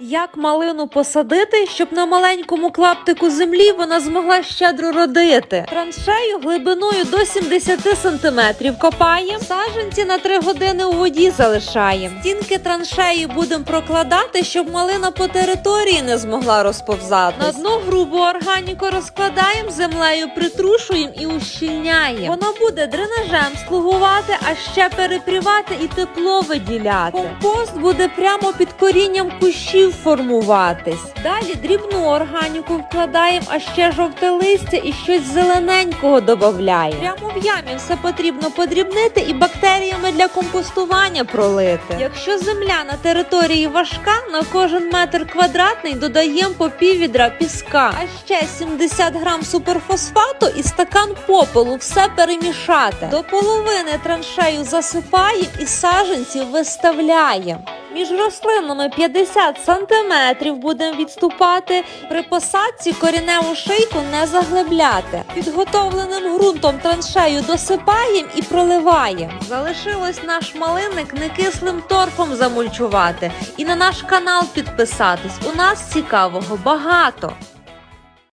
Як малину посадити, щоб на маленькому клаптику землі вона змогла щедро родити? Траншею глибиною до 70 см копаємо, саджанці на 3 години у воді залишаємо. Стінки траншеї будемо прокладати, щоб малина по території не змогла розповзати. На дно грубу органіку розкладаємо, землею притрушуємо і ущільняємо. Воно буде дренажем слугувати, а ще перепрівати і тепло виділяти. Компост буде прямо під корінням кущів формуватись. Далі дрібну органіку вкладаємо, а ще жовте листя і щось зелененького додаємо. Прямо в ямі все потрібно подрібнити і бактеріями для компостування пролити. Якщо земля на території важка, на кожен метр квадратний додаємо по пів піска, а ще 70 грам суперфосфату і стакан попелу. Все перемішати. До половини траншею засипаємо і саджанців виставляємо. Між рослинами 50 сантиметрів будемо відступати. При посадці коріневу шийку не заглибляти. Підготовленим ґрунтом траншею досипаємо і проливаємо. Залишилось наш малинник некислим торфом замульчувати і на наш канал підписатись. У нас цікавого багато.